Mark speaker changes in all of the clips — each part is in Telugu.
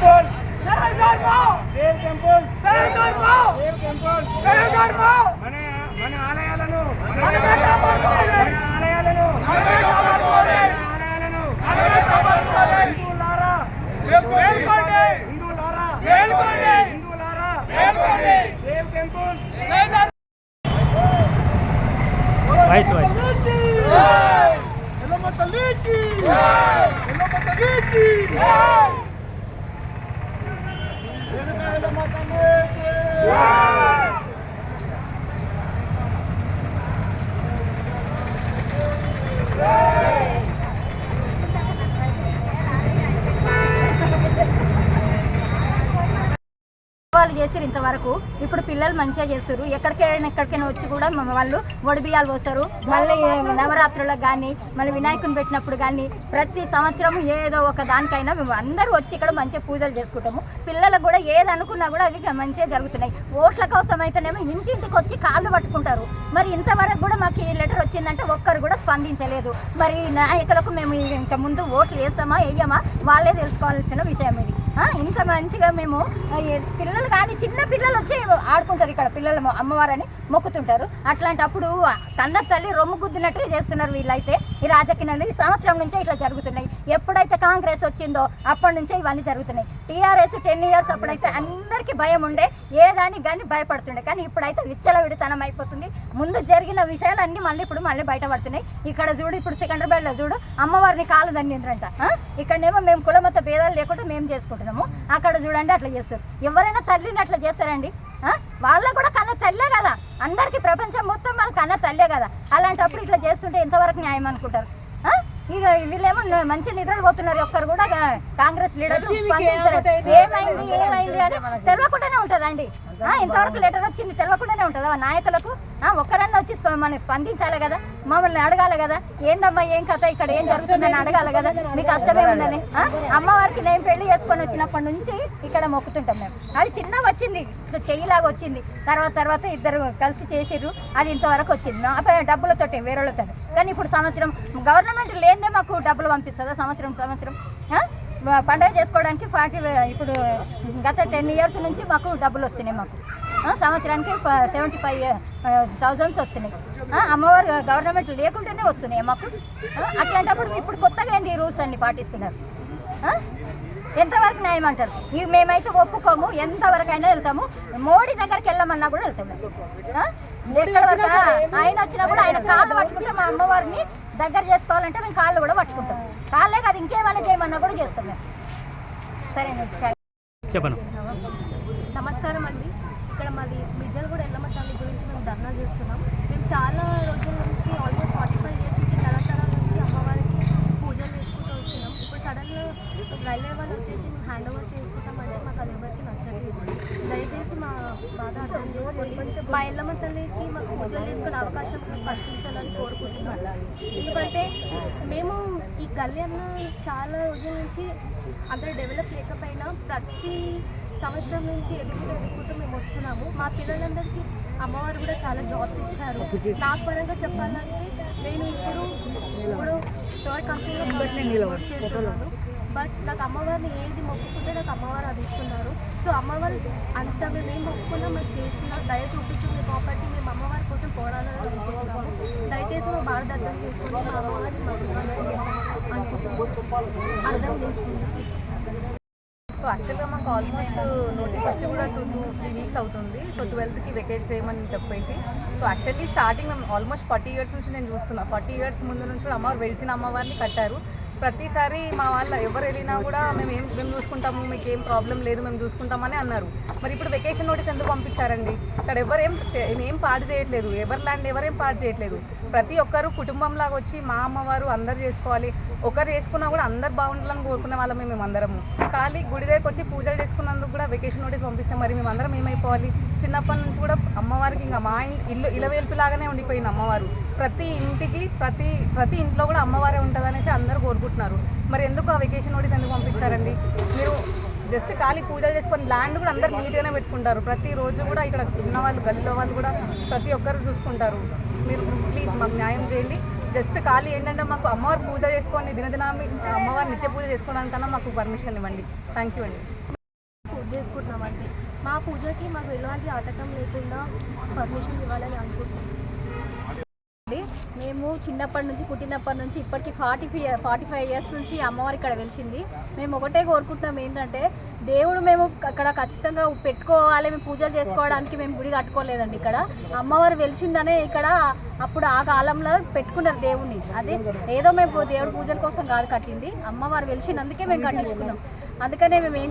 Speaker 1: టెంపుల్ జై ధర్మ దేవ్ టెంపుల్ జై ధర్మ దేవ్ టెంపుల్ జై ధర్మ
Speaker 2: మన మన ఆలయాలను. మన ఆలయాలను. ఆలయాలను. హిందువులారా. హిందువులారా. హిందువులారా. దేవ్ టెంపుల్
Speaker 3: జై ధర్మ వైస్ వైస్ ఎల్లమ్మ తల్లికి ఎల్లమ్మ తల్లికి esquerda, mata negro! Yeah!
Speaker 4: వాళ్ళు చేసారు ఇంతవరకు. ఇప్పుడు పిల్లలు మంచిగా చేస్తారు ఎక్కడికైనా ఎక్కడికైనా వచ్చి కూడా వాళ్ళు ఒడిబియాలు పోస్తారు. మళ్ళీ నవరాత్రులకు కానీ మళ్ళీ వినాయకుని పెట్టినప్పుడు కానీ ప్రతి సంవత్సరం ఏదో ఒక దానికైనా మేము అందరూ వచ్చి ఇక్కడ మంచిగా పూజలు చేసుకుంటాము. పిల్లలకు కూడా ఏది అనుకున్నా కూడా అవి మంచిగా జరుగుతున్నాయి. ఓట్ల కోసం అయితేనేమో ఇంటింటికి వచ్చి కాళ్ళు పట్టుకుంటారు. మరి ఇంతవరకు కూడా మాకు ఈ లెటర్ వచ్చిందంటే ఒక్కరు కూడా స్పందించలేదు. మరి నాయకులకు మేము ఇంత ముందు ఓట్లు వేస్తామా వేయమా వాళ్ళే తెలుసుకోవాల్సిన విషయం ఇది. ఇంత మంచిగా మేము పిల్లలు కానీ చిన్న పిల్లలు వచ్చి ఆడుకుంటారు ఇక్కడ పిల్లలు అమ్మవారని మొక్కుతుంటారు. అట్లాంటప్పుడు ఆ కన్న తల్లి రొమ్ము గుద్దినట్టు చేస్తున్నారు వీళ్ళైతే ఈ రాజకీయాలు. ఈ సంవత్సరం నుంచే ఇట్లా జరుగుతున్నాయి. ఎప్పుడైతే కాంగ్రెస్ వచ్చిందో అప్పటి నుంచే ఇవన్నీ జరుగుతున్నాయి. టీఆర్ఎస్ టెన్ ఇయర్స్ అప్పుడైతే అందరికీ భయం ఉండే ఏ దానికి కానీ భయపడుతుండే. కానీ ఇప్పుడైతే విచ్చలవిడితనం అయిపోతుంది. ముందు జరిగిన విషయాలన్నీ మళ్ళీ ఇప్పుడు మళ్ళీ బయటపడుతున్నాయి. ఇక్కడ చూడు ఇప్పుడు సికింద్రాబాద్లో చూడు అమ్మవారిని కాలు దండిండ్రంట. ఇక్కడనేమో మేము కులమత భేదాలు లేకుండా మేము చేసుకుంటున్నాము అక్కడ చూడండి అట్లా చేస్తారు. ఎవరైనా తల్లిని అట్లా చేస్తారండి? ఆ? వాళ్ళకు కూడా కన్న తల్లే కదా. అందరికీ ప్రపంచం మొత్తం మన కన్న తల్లే కదా. అలాంటప్పుడు ఇట్లా చేస్తుంటే ఎంతవరకు న్యాయం అనుకుంటారు? ఇక వీళ్ళేమో మంచి నిద్రలు పోతున్నారు ఒక్కరు కూడా కాంగ్రెస్ లీడర్ ఏమైంది ఏమైంది అని తెలియకుండానే ఉంటుందండి. ఇంతవరకు లెటర్ వచ్చింది తెలియకుండానే ఉంటుంది? నాయకులకు ఒక్కరన్నా వచ్చి మనం స్పందించాలి కదా? మమ్మల్ని అడగాలి కదా? ఏందమ్మా ఏం కథ? ఇక్కడ ఏం జరుగుతుందని అడగాలి కదా? మీ కష్టమే ఉందని. ఆ? అమ్మవారికి నేను పెళ్ళి చేసుకొని వచ్చినప్పటి నుంచి ఇక్కడ మొక్కుతుంటాం మేము. అది చిన్న వచ్చింది. చెయ్యిలాగా వచ్చింది. తర్వాత తర్వాత ఇద్దరు కలిసి చేసిర్రు. అది ఇంతవరకు వచ్చింది. నా డబ్బులతోటి వేరేళ్ళతో కానీ ఇప్పుడు సంవత్సరం గవర్నమెంట్ లేదే మాకు డబ్బులు పంపిస్తుందా సంవత్సరం సంవత్సరం? ఆ? చేసుకోవడానికి ఫార్టీ ఇప్పుడు గత టెన్ ఇయర్స్ నుంచి మాకు డబ్బులు వస్తున్నాయి మాకు. సంవత్సరానికి సెవెంటీ ఫైవ్ థౌజండ్స్ వస్తున్నాయి. ఆ, అమ్మవారు గవర్నమెంట్ లేకుండానే వస్తున్నాయి మాకు అట్లాంటప్పుడు ఇప్పుడు కొత్తగా ఏంటి ఈ రూల్స్ అన్ని పాటిస్తున్నారు? ఆ? ఎంతవరకు న్యాయం అంటారు? ఇవి మేమైతే ఒప్పుకోము ఎంతవరకు అయినా వెళ్తాము. మోడీ దగ్గరికి వెళ్ళమన్నా కూడా వెళ్తాము. ఆయన వచ్చినా కూడా ఆయన కాళ్ళు పట్టుకుంటే మా అమ్మవారిని దగ్గర చేసుకోవాలంటే మేము కాళ్ళు కూడా పట్టుకుంటాం. కాళ్ళే కాదు ఇంకేమైనా చేయమన్నా కూడా చేస్తాం మేము. సరేనండి
Speaker 3: చెప్పను?
Speaker 5: నమస్కారం అండి. ఇక్కడ మాది కూడా ఎల్లమ్మ తల్లి గురించి మేము ధర్నా చేస్తున్నాం. మేము చాలా రోజుల నుంచి ఆల్మోస్ట్ ఫార్టీ ఫైవ్ ఇయర్స్ నుంచి తరతరాల నుంచి అమ్మవారికి పూజలు చేసుకుంటూ వస్తున్నాం. ఇప్పుడు సడన్గా రైల్వే వాళ్ళు వచ్చేసి మేము హ్యాండ్ ఓవర్ చేసుకుంటామంటే మాకు అది ఎవరికి నచ్చట్లేదు దయచేసి మా బాధ అర్థం చేసుకొని మా ఎల్లమ్మ తల్లికి మాకు పూజలు చేసుకునే అవకాశం పట్టించాలని కల్పించాలని కోరుకుంటున్నాం. ఎందుకంటే మేము ఈ గల్లీ అన్న చాలా రోజుల నుంచి అందరూ డెవలప్ లేకపోయినా ప్రతి సంవత్సరం నుంచి ఎదుగుతూ ఎదుగుతూ మేము వస్తున్నాము. మా పిల్లలందరికీ అమ్మవారు కూడా చాలా జాబ్స్ ఇచ్చారు. నాకు పరంగా చెప్పాలంటే నేను ఇప్పుడు ఇప్పుడు థర్డ్ కంపెనీలో వర్క్ చేస్తున్నాను. బట్ నాకు అమ్మవారిని ఏది మొక్కుకుంటే నాకు అమ్మవారు అది ఇస్తున్నారు. సో అమ్మవారు అంత మేము ఏం మొక్కుకున్నా మాకు చేసిన దయ చూపిస్తుంది కాబట్టి మేము అమ్మవారి కోసం పోరాడాలని అనుకుంటున్నాము. దయచేసి మా భారత అర్థం చేసుకుంటే మా అమ్మవారిని మాకు అర్థం చేసుకుంటాం
Speaker 1: సో యాక్చువల్గా మాకు ఆల్మోస్ట్ నోటీస్ వచ్చి కూడా టూ టూ త్రీ వీక్స్ అవుతుంది. సో ట్వెల్త్కి వెకేట్ చేయమని చెప్పేసి. సో యాక్చువల్లీ స్టార్టింగ్ మేము ఆల్మోస్ట్ ఫార్టీ ఇయర్స్ నుంచి నేను చూస్తున్నా. ఫార్టీ ఇయర్స్ ముందు నుంచి కూడా అమ్మవారు వెలిసిన అమ్మవారిని కట్టారు. ప్రతిసారి మా వాళ్ళ ఎవరు వెళ్ళినా కూడా మేము ఏం మేము చూసుకుంటాము మీకు ఏం ప్రాబ్లం లేదు మేము చూసుకుంటామని అన్నారు. మరి ఇప్పుడు వెకేషన్ నోటీస్ ఎందుకు పంపించారండి? ఇక్కడ ఎవరేం ఏం ఏం పాడు చేయట్లేదు. ఎవరి ల్యాండ్ ఎవరేం పాడు చేయట్లేదు. ప్రతి ఒక్కరు కుటుంబంలాగా వచ్చి మా అమ్మవారు అందరు చేసుకోవాలి. ఒకరు చేసుకున్నా కూడా అందరు బాగుండాలని కోరుకునే వాళ్ళమే మేము అందరము ఖాళీ గుడి దగ్గరికి వచ్చి పూజలు చేసుకున్నందుకు కూడా వెకేషన్ నోటీస్ పంపిస్తే మరి మేము అందరం ఏమైపోవాలి? చిన్నప్పటి నుంచి కూడా అమ్మవారికి ఇంకా మా ఇల్లు ఇలవేల్పులాగానే ఉండిపోయింది అమ్మవారు. ప్రతి ఇంటికి ప్రతి ప్రతి ఇంట్లో కూడా అమ్మవారే ఉంటుంది అనేసి అందరూ కోరుకుంటున్నారు. మరి ఎందుకు ఆ వెకేషన్ నోటీస్ ఎందుకు పంపించారండి? మీరు జస్ట్ ఖాళీ పూజలు చేసుకొని ల్యాండ్ కూడా అందరు నీట్గానే పెట్టుకుంటారు. ప్రతి రోజు కూడా ఇక్కడ ఉన్న వాళ్ళు గల్లీలో వాళ్ళు కూడా ప్రతి ఒక్కరు చూసుకుంటారు. మీరు ప్లీజ్ మాకు న్యాయం చేయండి. జస్ట్ ఖాళీ ఏంటంటే మాకు అమ్మవారు పూజ చేసుకోండి దినదినామి అమ్మవారు నిత్య పూజ చేసుకోవడానికన్నా మాకు పర్మిషన్ ఇవ్వండి. థ్యాంక్ యూ అండి.
Speaker 5: పూజ చేసుకుంటున్నామండి. మా పూజకి మాకు ఎలాంటి ఆటకం లేకుండా పర్మిషన్ ఇవ్వాలని అనుకుంటున్నాం.
Speaker 6: అండి. మేము చిన్నప్పటి నుంచి పుట్టినప్పటి నుంచి ఇప్పటికి forty five forty five years నుంచి అమ్మవారి ఇక్కడ వెలిసింది. మేము ఒకటే కోరుకుంటున్నాం ఏంటంటే దేవుడు మేము అక్కడ ఖచ్చితంగా పెట్టుకోవాలి మేము పూజలు చేసుకోవడానికి మేము గుడి కట్టుకోలేదండి ఇక్కడ. అమ్మవారు వెలిసిందనే ఇక్కడ అప్పుడు ఆ కాలంలో పెట్టుకున్నారు దేవుడిని అదే ఏదో మేము దేవుడి పూజల కోసం కాదు కట్టింది. అమ్మవారు వెలిసినందుకే మేము కట్టించుకున్నాం. అందుకనే మేము ఏం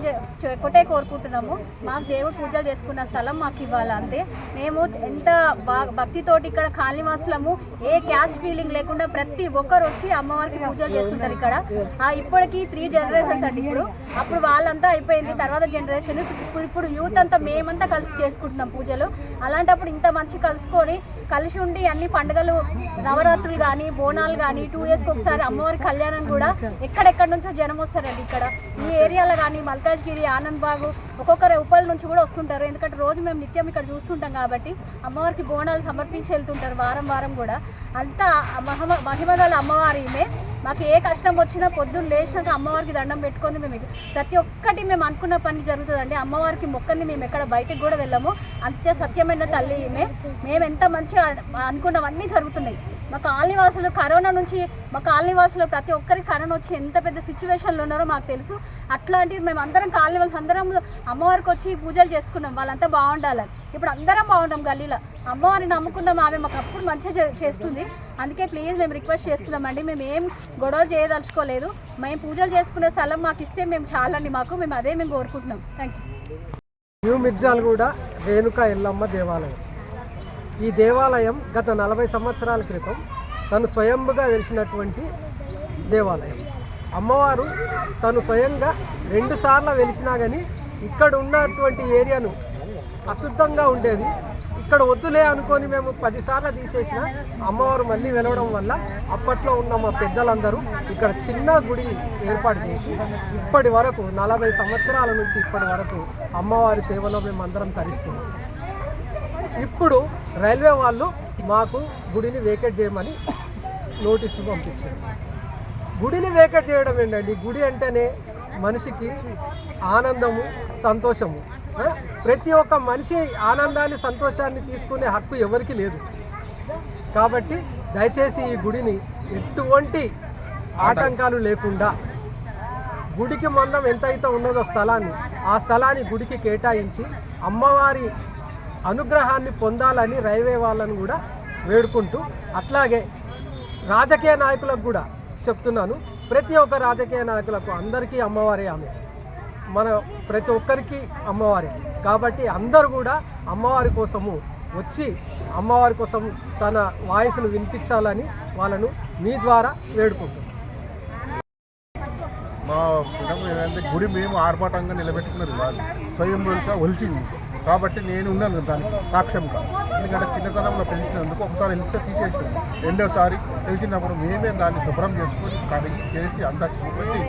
Speaker 6: ఒకటే కోరుకుంటున్నాము. మాకు దేవుడు పూజలు చేసుకున్న స్థలం మాకు ఇవ్వాలి అంతే మేము ఎంత భక్తితోటి ఇక్కడ కాలనీవాసులము ఏ క్యాష్ ఫీలింగ్ లేకుండా ప్రతి ఒక్కరు వచ్చి అమ్మవారికి పూజలు చేస్తుంటారు ఇక్కడ. ఇప్పటికీ త్రీ జనరేషన్స్ అండి ఇప్పుడు. అప్పుడు వాళ్ళంతా అయిపోయింది. తర్వాత జనరేషన్ ఇప్పుడు ఇప్పుడు యూత్ అంతా మేమంతా కలిసి చేసుకుంటున్నాం పూజలు. అలాంటప్పుడు ఇంత మంచి కలుసుకొని కలిసి ఉండి అన్ని పండుగలు నవరాత్రులు కానీ బోనాలు కానీ టూ ఇయర్స్కి ఒకసారి అమ్మవారి కళ్యాణం కూడా ఎక్కడెక్కడి నుంచో జనం వస్తారండి ఇక్కడ. ఈ ఏరియాలో కానీ మల్కాజ్గిరి ఆనంద్ బాగు ఒక్కొక్కరు ఉప్పల నుంచి కూడా వస్తుంటారు. ఎందుకంటే రోజు మేము నిత్యం ఇక్కడ చూస్తుంటాం కాబట్టి అమ్మవారికి బోనాలు సమర్పించి వెళ్తుంటారు వారం వారం కూడా. అంతా మహిమ మహిమగల అమ్మవారిమే మాకు ఏ కష్టం వచ్చినా పొద్దున్న లేచినాక అమ్మవారికి దండం పెట్టుకొని మేము ప్రతి ఒక్కటి మేము అనుకున్న పని జరుగుతుందండి. అమ్మవారికి మొక్కంది మేము ఎక్కడ బయటకు కూడా వెళ్ళము. అంతే సత్యమైన తల్లి ఈమె. మేము ఎంత మంచిగా అనుకున్నవన్నీ జరుగుతున్నాయి. మా కాలనీవాసులు కరోనా నుంచి మా కాలనీవాసులు ప్రతి ఒక్కరికి కరోనా వచ్చి ఎంత పెద్ద సిచ్యువేషన్లో ఉన్నారో మాకు తెలుసు. అట్లాంటివి మేము అందరం కాలనీ వాళ్ళు అందరం అమ్మవారికి వచ్చి పూజలు చేసుకున్నాం. వాళ్ళంతా బాగుండాలని. ఇప్పుడు అందరం బాగుంటాం గల్లీలో. అమ్మవారిని నమ్ముకున్నాం ఆమె మాకు అప్పుడు మంచిగా చే- చేస్తుంది. అందుకే ప్లీజ్ మేము రిక్వెస్ట్ చేస్తున్నామండి. మేము ఏం గొడవలు చేయదలుచుకోలేదు. మేము పూజలు చేసుకునే స్థలం మాకు ఇస్తే మేము చాలండి మాకు. మేము అదే మేము కోరుకుంటున్నాం. Thank you
Speaker 7: new Mirjalaguda Renuka Yellamma దేవాలయం. ఈ దేవాలయం గత నలభై సంవత్సరాల క్రితం తను స్వయంగా వెలిసినటువంటి దేవాలయం. అమ్మవారు తను స్వయంగా రెండు సార్లు వెలిసినా కానీ ఇక్కడ ఉన్నటువంటి ఏరియాను అశుద్ధంగా ఉండేది. ఇక్కడ వద్దులే అనుకొని మేము పదిసార్లు తీసేసిన అమ్మవారు మళ్ళీ వెలవడం వల్ల అప్పట్లో ఉన్న మా పెద్దలందరూ ఇక్కడ చిన్న గుడి ఏర్పాటు చేసి ఇప్పటి వరకు నలభై సంవత్సరాల నుంచి ఇప్పటి వరకు అమ్మవారి సేవలో మేము అందరం తరిస్తున్నాం. ఇప్పుడు రైల్వే వాళ్ళు మాకు గుడిని వేకెట్ చేయమని నోటీసులు పంపించారు. గుడిని వేకెట్ చేయడం ఏంటండి? గుడి అంటేనే మనిషికి ఆనందము సంతోషము. ప్రతి ఒక్క మనిషి ఆనందాన్ని సంతోషాన్ని తీసుకునే హక్కు ఎవరికి లేదు. కాబట్టి దయచేసి ఈ గుడిని ఎటువంటి ఆటంకాలు లేకుండా గుడికి మందం ఎంతైతే ఉన్నదో స్థలాన్ని ఆ స్థలాన్ని గుడికి కేటాయించి అమ్మవారి అనుగ్రహాన్ని పొందాలని రైల్వే వాళ్ళని కూడా వేడుకుంటూ అట్లాగే రాజకీయ నాయకులకు కూడా చెప్తున్నాను. ప్రతి ఒక్క రాజకీయ నాయకులకు అందరికీ అమ్మవారే ఆమె. మన ప్రతి ఒక్కరికి అమ్మవారి. కాబట్టి అందరూ కూడా అమ్మవారి కోసము వచ్చి అమ్మవారి కోసం తన వాయిస్ను వినిపించాలని వాళ్ళను మీ ద్వారా వేడుకుంటున్నాను
Speaker 8: మా కుటుంబం ఏంటంటే గుడి మేము ఆర్భాటంగా నిలబెట్టుకున్నది కాదు. స్వయం ఒలిచింది. కాబట్టి నేను ఉన్నాను దానికి సాక్ష్యంగా. ఎందుకంటే చిన్నతనంలో పెంచినందుకు ఒకసారి వెళ్తే తీసేసాను రెండోసారి తెలిసినప్పుడు మేమే దాన్ని శుభ్రం చేసుకొని కడిగి చేసి అంతా చూపెట్టి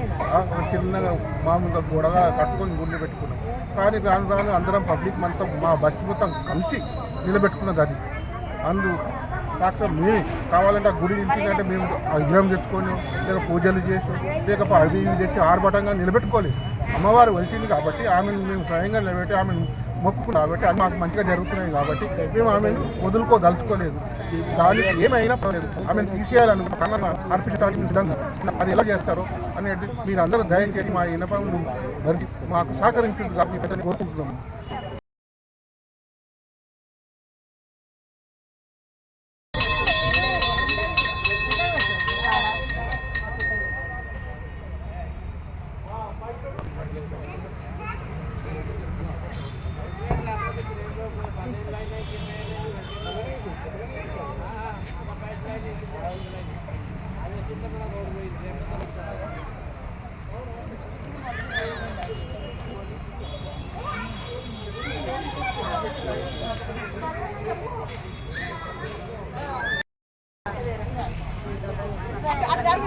Speaker 8: చిన్నగా మామూలుగా గొడగా కట్టుకొని గుడిని పెట్టుకున్నాం. కానీ రాను రాను అందరం పబ్లిక్ మనతో మా బస్సు మొత్తం కలిసి నిలబెట్టుకున్నది అది. అందు కాకపోతే మేమే. కావాలంటే ఆ గుడి ఇంటికంటే మేము విగ్రహం తెచ్చుకొని లేక పూజలు చేసి లేకపోతే అవి ఇవి తెచ్చి ఆర్భటంగా నిలబెట్టుకోలేదు. అమ్మవారు వచ్చింది కాబట్టి ఆమెను మేము స్వయంగా నిలబెట్టి ఆమెను మొక్కుకు కాబట్టి అది మాకు మంచిగా జరుగుతున్నాయి కాబట్టి మేము ఆమెను వదులుకోదలుచుకోలేదు దానికి ఏమైనా పర్లేదు ఆమెను కన్నా అర్పించడానికి విధంగా అది ఎలా చేస్తారో అనేది మీరు అందరూ దయచేసి మా ఇనపం మాకు సహకరించింది కాబట్టి కోరుకుంటున్నాము.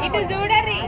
Speaker 4: ఇటు చూడరి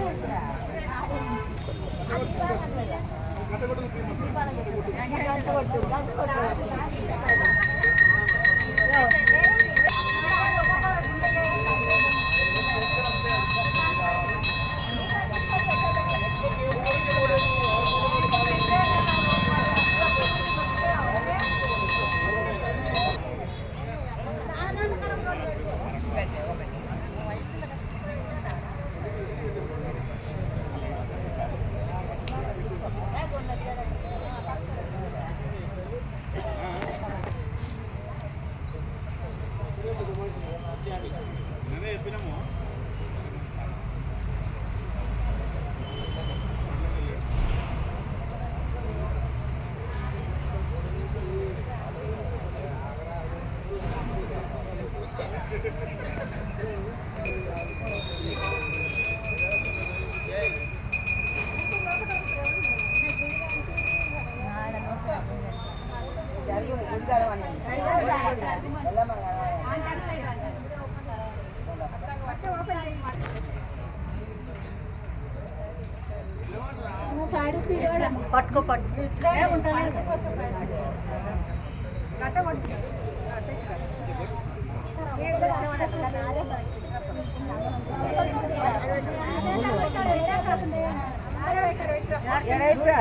Speaker 4: పట్టుకో పట్టుకో.
Speaker 2: ఎడైతే